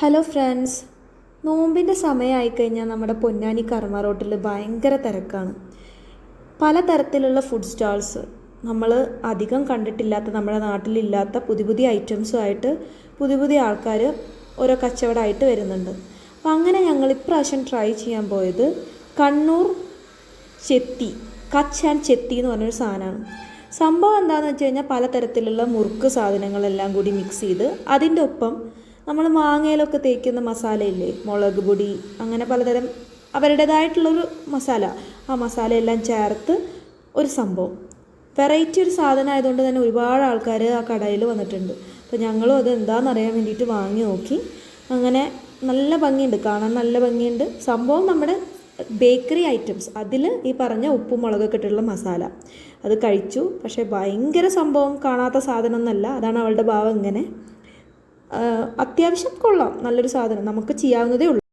Hello friends നോമ്പിന്റെ സമയമായി കഴിഞ്ഞാൽ നമ്മുടെ പൊന്നാനി കർമ്മ റോട്ടിൽ ഭയങ്കര തിരക്കാണ്. പലതരത്തിലുള്ള ഫുഡ് സ്റ്റാൾസ് നമ്മൾ അധികം കണ്ടിട്ടില്ലാത്ത നമ്മുടെ നാട്ടിലില്ലാത്ത പുതിയ പുതിയ ഐറ്റംസുമായിട്ട് പുതിയ പുതിയ ആൾക്കാർ ഓരോ കച്ചവടമായിട്ട് വരുന്നുണ്ട്. അപ്പം അങ്ങനെ ഞങ്ങൾ ഇപ്രാവശ്യം ട്രൈ ചെയ്യാൻ പോയത് കണ്ണൂർ ചെത്തി കച്ച് ആൻഡ് ചെത്തി എന്ന് പറഞ്ഞൊരു സാധനമാണ്. സംഭവം എന്താണെന്ന് വെച്ച് കഴിഞ്ഞാൽ പലതരത്തിലുള്ള മുറുക്ക് സാധനങ്ങളെല്ലാം കൂടി മിക്സ് ചെയ്ത് അതിന്റെ ഒപ്പം നമ്മൾ മാങ്ങയിലൊക്കെ തേക്കുന്ന മസാലയില്ലേ മുളക് പൊടി അങ്ങനെ പലതരം അവരുടേതായിട്ടുള്ളൊരു മസാല. ആ മസാലയെല്ലാം ചേർത്ത് ഒരു സംഭവം. വെറൈറ്റി ഒരു സാധനം ആയതുകൊണ്ട് തന്നെ ഒരുപാട് ആൾക്കാർ ആ കടയിൽ വന്നിട്ടുണ്ട്. അപ്പോൾ ഞങ്ങളും അത് എന്താണെന്ന് അറിയാൻ വേണ്ടിയിട്ട് വാങ്ങി നോക്കി. അങ്ങനെ നല്ല ഭംഗിയുണ്ട് കാണാൻ നല്ല ഭംഗിയുണ്ട്. സംഭവം നമ്മുടെ ബേക്കറി ഐറ്റംസ്. അതിൽ ഈ പറഞ്ഞ ഉപ്പും മുളകൊക്കെ ഇട്ടുള്ള മസാല. അത് കഴിച്ചു. പക്ഷേ ഭയങ്കര സംഭവം കാണാത്ത സാധനം എന്നല്ല അതാണ് അവളുടെ ഭാവം ഇങ്ങനെ. അത്യാവശ്യം കൊള്ളാം. നല്ലൊരു സാധനം. നമുക്ക് ചെയ്യാവുന്നതേ ഉള്ളൂ.